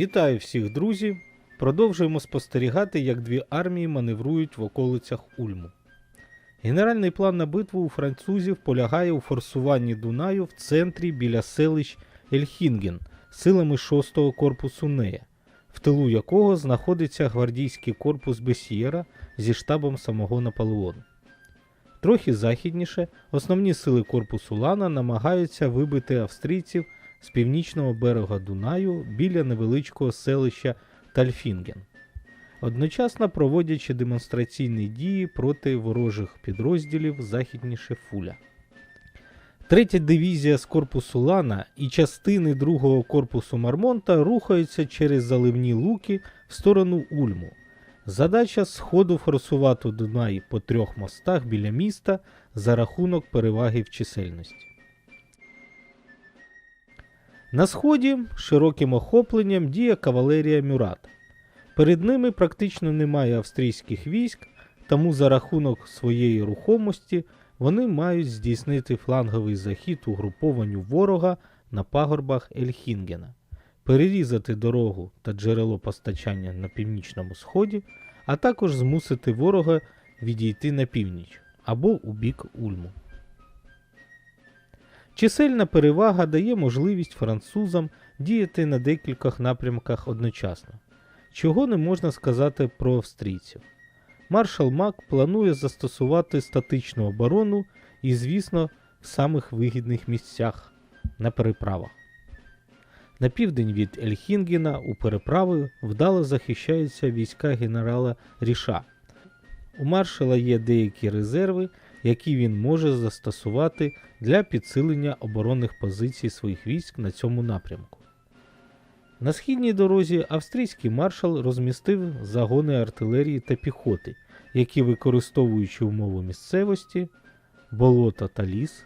Вітаю всіх, друзі! Продовжуємо спостерігати, як дві армії маневрують в околицях Ульму. Генеральний план на битву у французів полягає у форсуванні Дунаю в центрі біля селищ Ельхінген силами 6-го корпусу Нея, в тилу якого знаходиться гвардійський корпус Бесієра зі штабом самого Наполеону. Трохи західніше основні сили корпусу Лана намагаються вибити австрійців з північного берега Дунаю біля невеличкого селища Тальфінген, одночасно проводячи демонстраційні дії проти ворожих підрозділів західніше Фуля. Третя дивізія з корпусу Лана і частини другого корпусу Мармонта рухаються через заливні луки в сторону Ульму. Задача сходу форсувати Дунай по трьох мостах біля міста за рахунок переваги в чисельності. На сході широким охопленням діє кавалерія Мюрата. Перед ними практично немає австрійських військ, тому за рахунок своєї рухомості вони мають здійснити фланговий захід угрупованню ворога на пагорбах Ельхінгена, перерізати дорогу та джерело постачання на північному сході, а також змусити ворога відійти на північ або у бік Ульму. Чисельна перевага дає можливість французам діяти на декількох напрямках одночасно, чого не можна сказати про австрійців. Маршал Мак планує застосувати статичну оборону і, звісно, в самих вигідних місцях на переправах. На південь від Ельхінгена у переправи вдало захищаються війська генерала Ріша. У маршала є деякі резерви, які він може застосувати для підсилення оборонних позицій своїх військ на цьому напрямку. На східній дорозі австрійський маршал розмістив загони артилерії та піхоти, які, використовуючи умови місцевості, болота та ліс,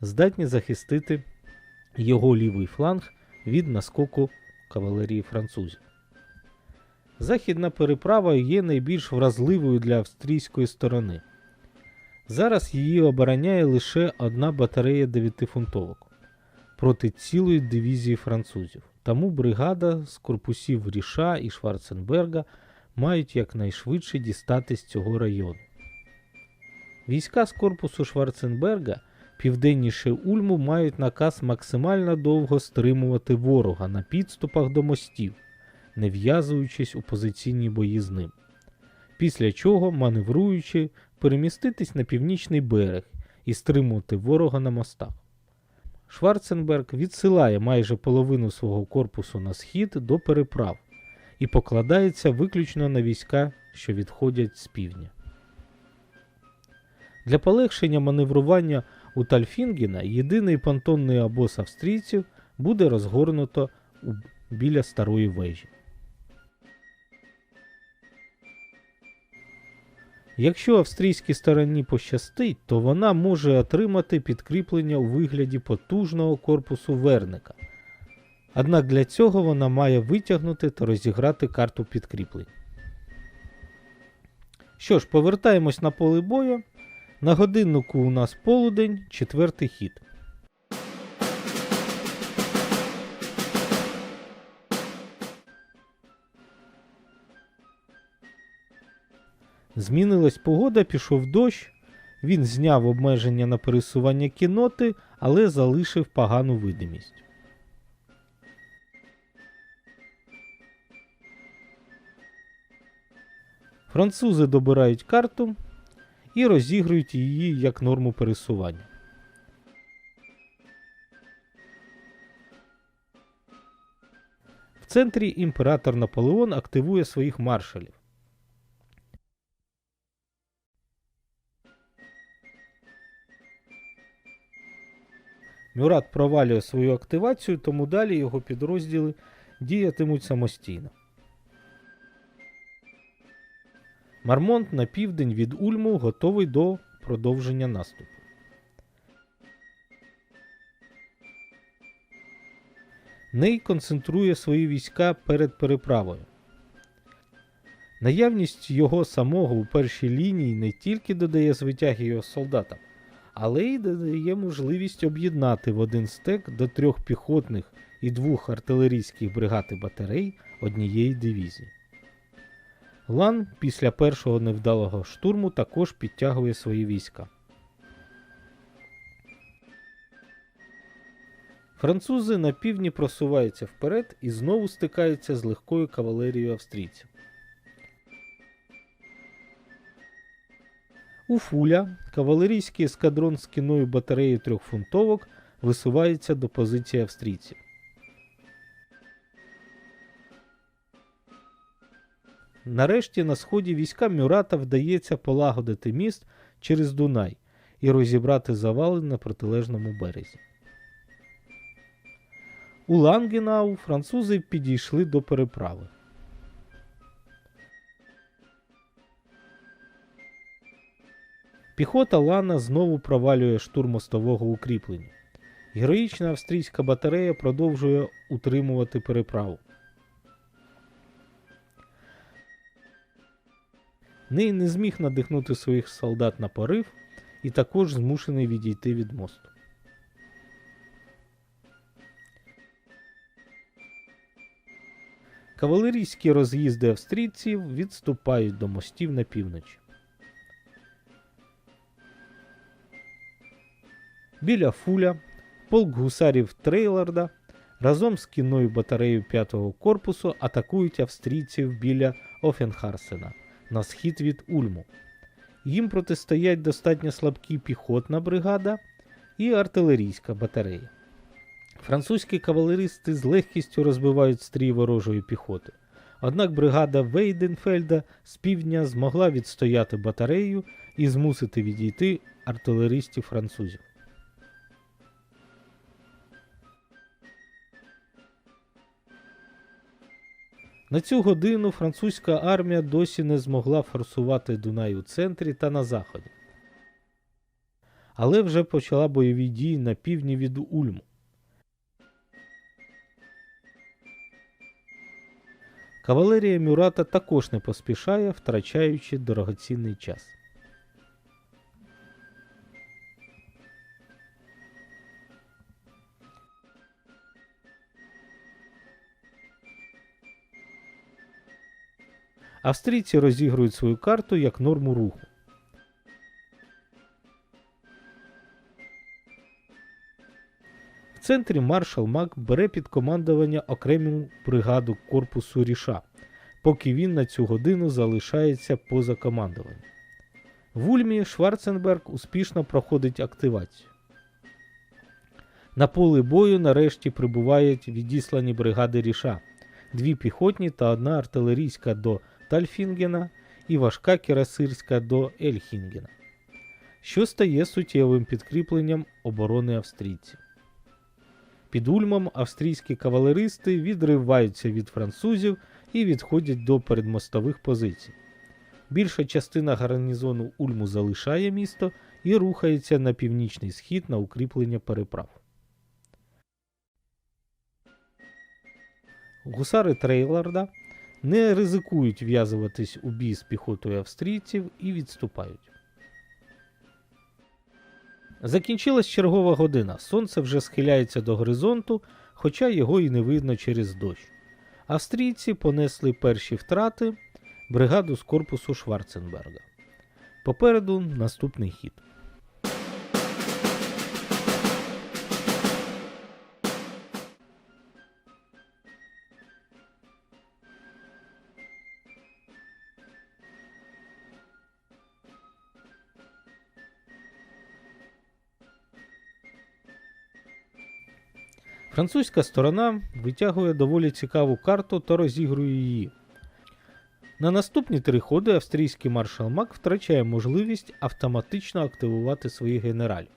здатні захистити його лівий фланг від наскоку кавалерії французів. Західна переправа є найбільш вразливою для австрійської сторони. Зараз її обороняє лише одна батарея дев'ятифунтовок проти цілої дивізії французів. Тому бригада з корпусів Ріша і Шварценберга мають якнайшвидше дістатись цього району. Війська з корпусу Шварценберга південніше Ульму мають наказ максимально довго стримувати ворога на підступах до мостів, не в'язуючись у позиційні бої з ним. Після чого, маневруючи, переміститись на північний берег і стримувати ворога на мостах. Шварценберг відсилає майже половину свого корпусу на схід до переправ і покладається виключно на війська, що відходять з півдня. Для полегшення маневрування у Тальфінгена єдиний понтонний обоз австрійців буде розгорнуто біля старої вежі. Якщо австрійській стороні пощастить, то вона може отримати підкріплення у вигляді потужного корпусу Верника. Однак для цього вона має витягнути та розіграти карту підкріплень. Що ж, повертаємось на поле бою. На годиннику у нас полудень, четвертий хід. Змінилась погода, пішов дощ. Він зняв обмеження на пересування кіноти, але залишив погану видимість. Французи добирають карту і розігрують її як норму пересування. В центрі імператор Наполеон активує своїх маршалів. Мюрат провалює свою активацію, тому далі його підрозділи діятимуть самостійно. Мармонт на південь від Ульму готовий до продовження наступу. Ней концентрує свої війська перед переправою. Наявність його самого у першій лінії не тільки додає звитяги його солдатам, але й додає можливість об'єднати в один стек до трьох піхотних і двох артилерійських бригад і батарей однієї дивізії. Лан після першого невдалого штурму також підтягує свої війська. Французи на півдні просуваються вперед і знову стикаються з легкою кавалерією австрійців. У Фуля кавалерійський ескадрон з кіною батареєю трьохфунтовок висувається до позиції австрійців. Нарешті на сході військам Мюрата вдається полагодити міст через Дунай і розібрати завали на протилежному березі. У Лангенау французи підійшли до переправи. Піхота Лана знову провалює штурм мостового укріплення. Героїчна австрійська батарея продовжує утримувати переправу. Ней не зміг надихнути своїх солдат на порив і також змушений відійти від мосту. Кавалерійські роз'їзди австрійців відступають до мостів на півночі. Біля Фуля полк гусарів Трейларда разом з кінною батареєю 5-го корпусу атакують австрійців біля Офенхарсена на схід від Ульму. Їм протистоять достатньо слабкі піхотна бригада і артилерійська батарея. Французькі кавалеристи з легкістю розбивають стрій ворожої піхоти. Однак бригада Вейденфельда з півдня змогла відстояти батарею і змусити відійти артилеристів французів. На цю годину французька армія досі не змогла форсувати Дунай у центрі та на заході. Але вже почала бойові дії на півдні від Ульму. Кавалерія Мюрата також не поспішає, втрачаючи дорогоцінний час. Австрійці розігрують свою карту як норму руху. В центрі маршал Мак бере під командування окрему бригаду корпусу Ріша, поки він на цю годину залишається поза командуванням. В Ульмі Шварценберг успішно проходить активацію. На поле бою нарешті прибувають відіслані бригади Ріша, дві піхотні та одна артилерійська до Тальфінгена і важка кірасирська до Ельхінгена, що стає суттєвим підкріпленням оборони австрійців. Під Ульмом австрійські кавалеристи відриваються від французів і відходять до передмостових позицій. Більша частина гарнізону Ульму залишає місто і рухається на північний схід на укріплення переправ. Гусари Трейларда не ризикують в'язуватись у бій з піхотою австрійців і відступають. Закінчилась чергова година. Сонце вже схиляється до горизонту, хоча його і не видно через дощ. Австрійці понесли перші втрати бригаду з корпусу Шварценберга. Попереду наступний хід. Французька сторона витягує доволі цікаву карту та розігрує її. На наступні три ходи австрійський маршал Мак втрачає можливість автоматично активувати своїх генералів.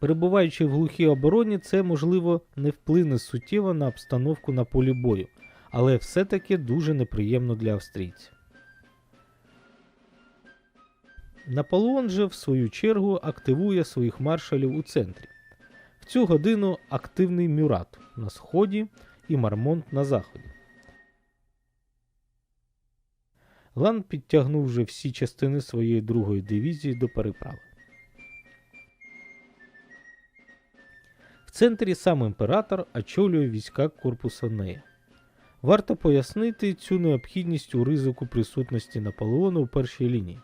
Перебуваючи в глухій обороні, це можливо не вплине суттєво на обстановку на полі бою, але все-таки дуже неприємно для австрійців. Наполеон же, в свою чергу, активує своїх маршалів у центрі. Цю годину активний Мюрат на сході і Мармонт на заході. Лан підтягнув вже всі частини своєї другої дивізії до переправи. В центрі сам імператор очолює війська корпуса Нея. Варто пояснити цю необхідність у ризику присутності Наполеону у першій лінії.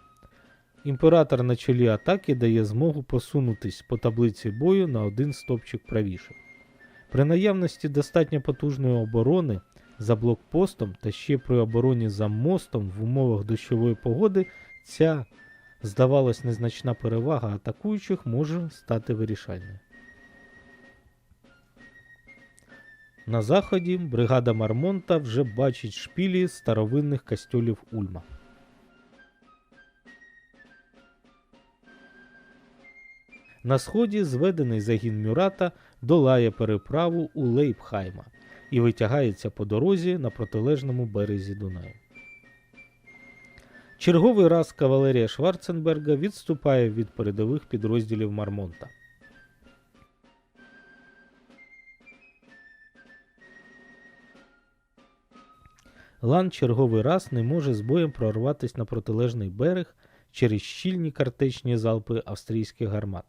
Імператор на чолі атаки дає змогу посунутись по таблиці бою на один стопчик правіше. При наявності достатньо потужної оборони за блокпостом та ще при обороні за мостом в умовах дощової погоди ця, здавалось, незначна перевага атакуючих може стати вирішальною. На заході бригада Мармонта вже бачить шпілі старовинних костьолів Ульма. На сході зведений загін Мюрата долає переправу у Лейпхайма і витягається по дорозі на протилежному березі Дунаю. Черговий раз кавалерія Шварценберга відступає від передових підрозділів Мармонта. Лан черговий раз не може з боєм прорватися на протилежний берег через щільні картечні залпи австрійських гармат.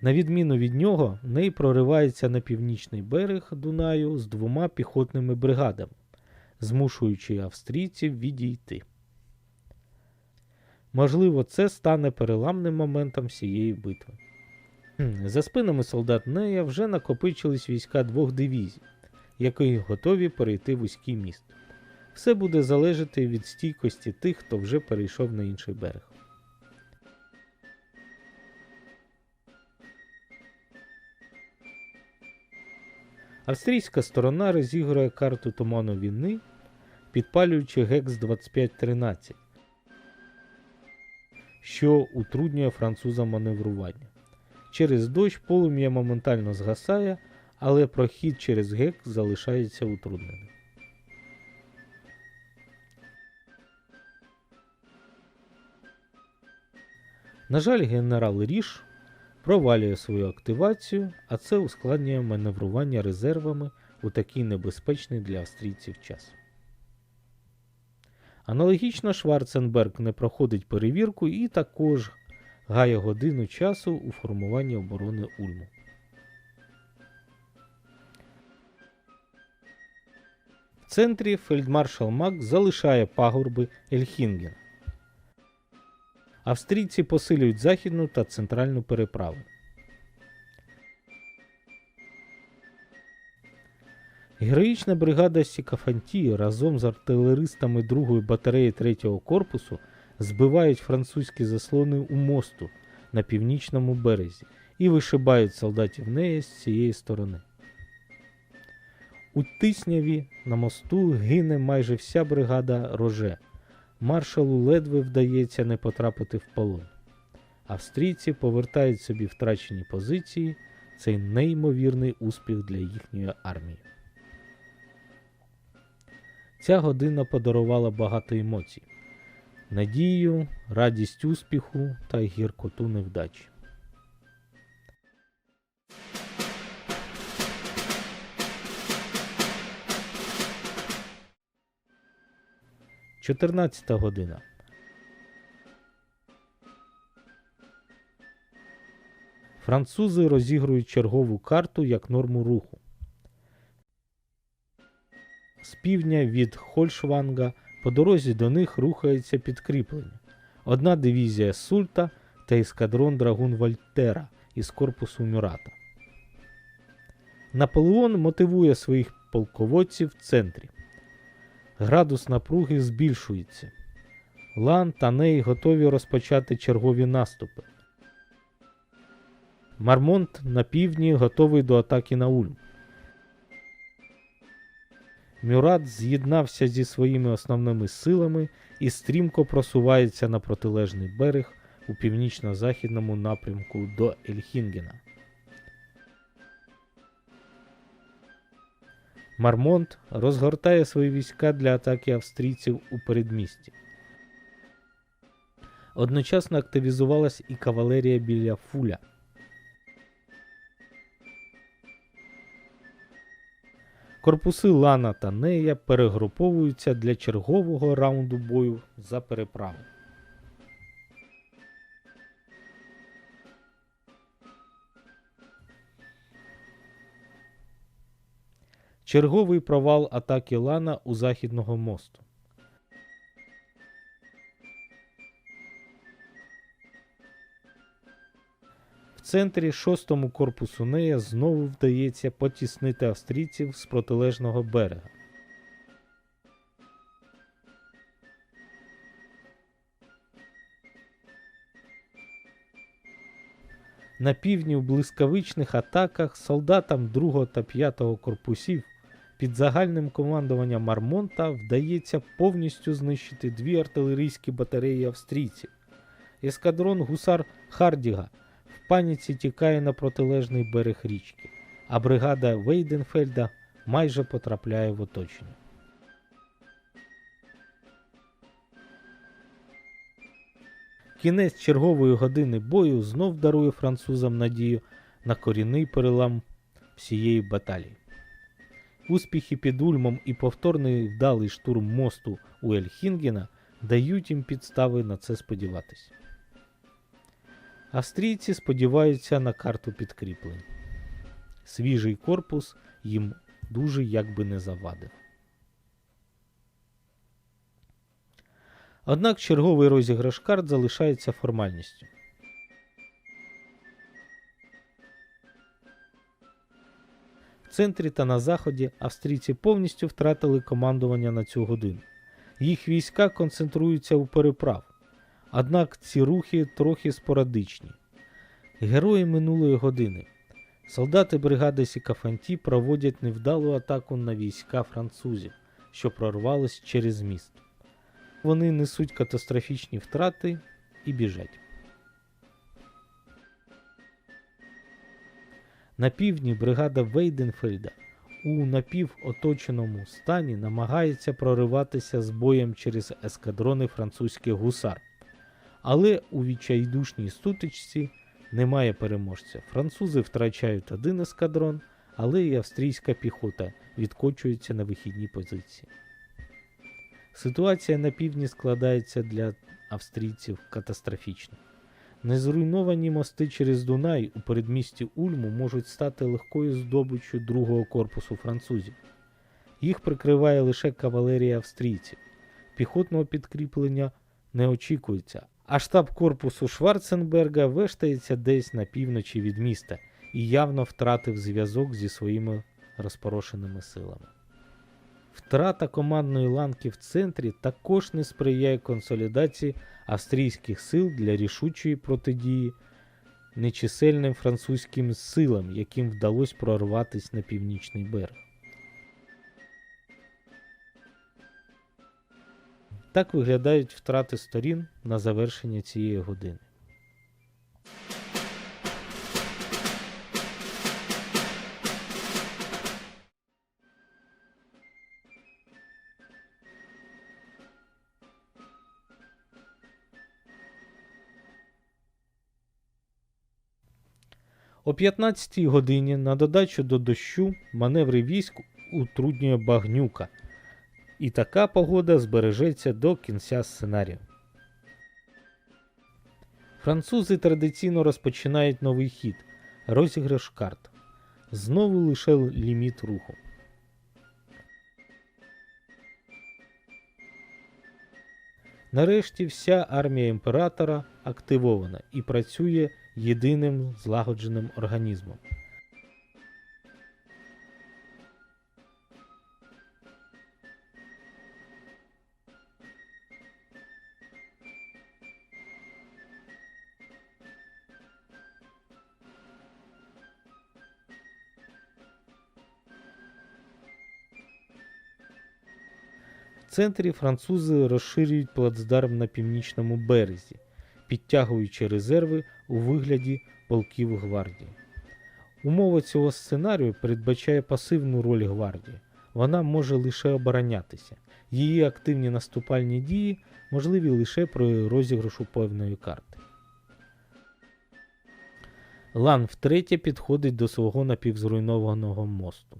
На відміну від нього, Ней проривається на північний берег Дунаю з двома піхотними бригадами, змушуючи австрійців відійти. Можливо, це стане переламним моментом всієї битви. За спинами солдат Нея вже накопичились війська двох дивізій, які готові перейти вузький міст. Все буде залежати від стійкості тих, хто вже перейшов на інший берег. Австрійська сторона розігрує карту туману війни, підпалюючи гекс 2513, що утруднює французам маневрування. Через дощ полум'я моментально згасає, але прохід через гек залишається утрудненим. На жаль, генерал Ріш провалює свою активацію, а це ускладнює маневрування резервами у такий небезпечний для австрійців час. Аналогічно Шварценберг не проходить перевірку і також гає годину часу у формуванні оборони Ульму. В центрі фельдмаршал Мак залишає пагорби Ельхінгена. Австрійці посилюють західну та центральну переправи. Героїчна бригада Сікафантії разом з артилеристами 2-ї батареї 3-го корпусу збивають французькі заслони у мосту на північному березі і вишибають солдатів неї з цієї сторони. У Тисняві на мосту гине майже вся бригада Роже. Маршалу ледве вдається не потрапити в полон. Австрійці повертають собі втрачені позиції. Цей неймовірний успіх для їхньої армії. Ця година подарувала багато емоцій: надію, радість успіху та гіркоту невдачі. Чотирнадцята година. Французи розігрують чергову карту як норму руху. З півдня від Хольшванга по дорозі до них рухається підкріплення. Одна дивізія Сульта та ескадрон Драгун Вольтера із корпусу Мюрата. Наполеон мотивує своїх полководців в центрі. Градус напруги збільшується. Лан та Ней готові розпочати чергові наступи. Мармонт на півдні готовий до атаки на Ульм. Мюрат з'єднався зі своїми основними силами і стрімко просувається на протилежний берег у північно-західному напрямку до Ельхінгена. Мармонт розгортає свої війська для атаки австрійців у передмісті. Одночасно активізувалась і кавалерія біля Фуля. Корпуси Лана та Нея перегруповуються для чергового раунду бою за переправу. Черговий провал атаки Лана у західного мосту. В центрі шостому корпусу Нея знову вдається потіснити австрійців з протилежного берега. На півдні в блискавичних атаках солдатам 2 та 5 корпусів під загальним командуванням Мармонта вдається повністю знищити дві артилерійські батареї австрійців. Ескадрон гусар Хардіга в паніці тікає на протилежний берег річки, а бригада Вейденфельда майже потрапляє в оточення. Кінець чергової години бою знов дарує французам надію на корінний перелам всієї баталії. Успіхи під Ульмом і повторний вдалий штурм мосту у Ельхінгена дають їм підстави на це сподіватися. Австрійці сподіваються на карту підкріплень. Свіжий корпус їм дуже якби не завадив. Однак черговий розіграш карт залишається формальністю. Центрі та на заході австрійці повністю втратили командування на цю годину. Їх війська концентруються у переправ. Однак ці рухи трохи спорадичні. Герої минулої години. Солдати бригади Сікафанті проводять невдалу атаку на війська французів, що прорвались через міст. Вони несуть катастрофічні втрати і біжать. На півдні бригада Вейденфельда у напівоточеному стані намагається прориватися з боєм через ескадрони французьких гусар. Але у відчайдушній стутичці немає переможця. Французи втрачають один ескадрон, але і австрійська піхота відкочується на вихідні позиції. Ситуація на півдні складається для австрійців катастрофічно. Незруйновані мости через Дунай у передмісті Ульму можуть стати легкою здобиччю другого корпусу французів. Їх прикриває лише кавалерія австрійців. Піхотного підкріплення не очікується, а штаб корпусу Шварценберга вештається десь на півночі від міста і явно втратив зв'язок зі своїми розпорошеними силами. Втрата командної ланки в центрі також не сприяє консолідації австрійських сил для рішучої протидії нечисельним французьким силам, яким вдалося прорватися на північний берег. Так виглядають втрати сторін на завершення цієї години. О 15 годині на додачу до дощу маневри військ утруднює багнюка, і така погода збережеться до кінця сценарію. Французи традиційно розпочинають новий хід розіграш карт. Знову лише ліміт руху. Нарешті вся армія імператора активована і працює єдиним злагодженим організмом. В центрі французи розширюють плацдарм на північному березі, підтягуючи резерви у вигляді полків гвардії. Умова цього сценарію передбачає пасивну роль гвардії. Вона може лише оборонятися. Її активні наступальні дії можливі лише при розіграшу певної карти. Лан втретє підходить до свого напівзруйнованого мосту.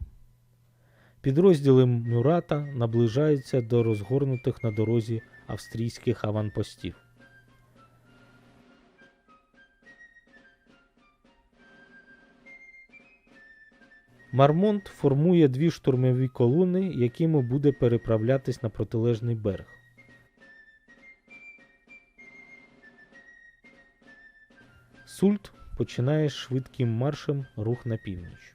Підрозділи Мюрата наближаються до розгорнутих на дорозі австрійських аванпостів. Мармонт формує дві штурмові колони, якими буде переправлятись на протилежний берег. Сульт починає швидким маршем рух на північ.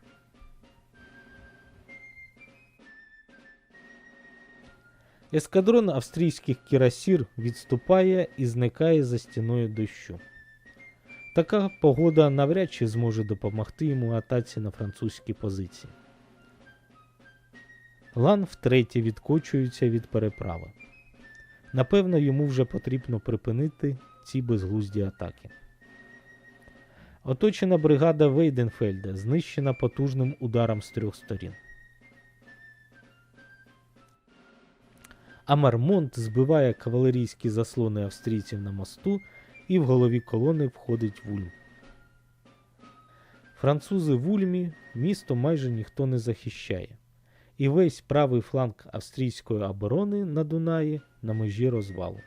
Ескадрон австрійських кірасір відступає і зникає за стіною дощу. Така погода навряд чи зможе допомогти йому атаці на французькі позиції. Лан втретє відкочується від переправи. Напевно, йому вже потрібно припинити ці безглузді атаки. Оточена бригада Вейденфельда знищена потужним ударом з трьох сторін. А Мармонт збиває кавалерійські заслони австрійців на мосту і в голові колони входить в Ульм. Французи в Ульмі місто майже ніхто не захищає, і весь правий фланг австрійської оборони на Дунаї на межі розвалу.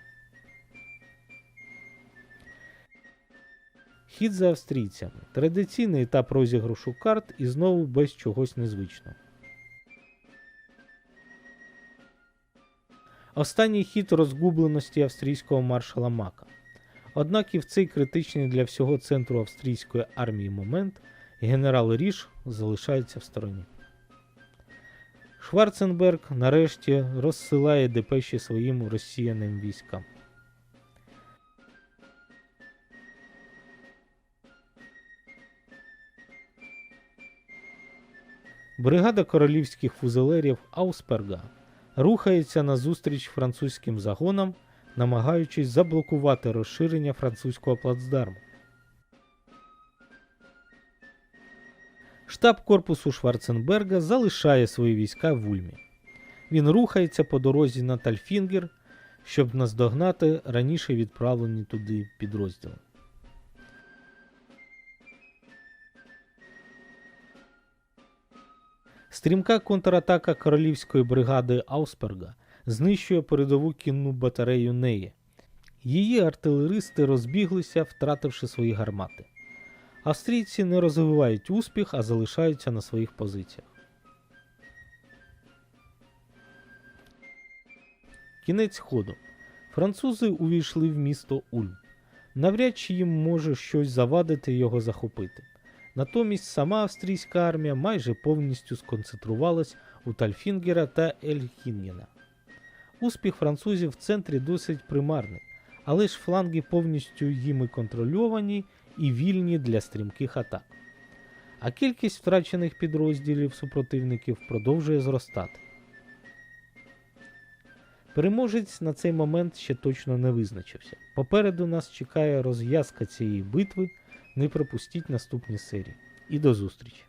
Хід за австрійцями. Традиційний етап розіграшу карт і знову без чогось незвичного. Останній хід розгубленості австрійського маршала Мака. Однак і в цей критичний для всього центру австрійської армії момент генерал Ріш залишається в стороні. Шварценберг нарешті розсилає депеші своїм розсіяним військам. Бригада королівських фузелерів Аусперга рухається назустріч французьким загонам, намагаючись заблокувати розширення французького плацдарму. Штаб корпусу Шварценберга залишає свої війська в Ульмі. Він рухається по дорозі на Тальфінгер, щоб наздогнати раніше відправлені туди підрозділи. Стрімка контратака королівської бригади Аусперга знищує передову кінну батарею Неї. Її артилеристи розбіглися, втративши свої гармати. Австрійці не розвивають успіх, а залишаються на своїх позиціях. Кінець ходу. Французи увійшли в місто Ульм. Навряд чи їм може щось завадити його захопити. Натомість сама австрійська армія майже повністю сконцентрувалась у Тальфінгера та Ельхінгена. Успіх французів в центрі досить примарний, але ж фланги повністю їми контрольовані і вільні для стрімких атак. А кількість втрачених підрозділів супротивників продовжує зростати. Переможець на цей момент ще точно не визначився. Попереду нас чекає розв'язка цієї битви. Не пропустіть наступні серії. І до зустрічі!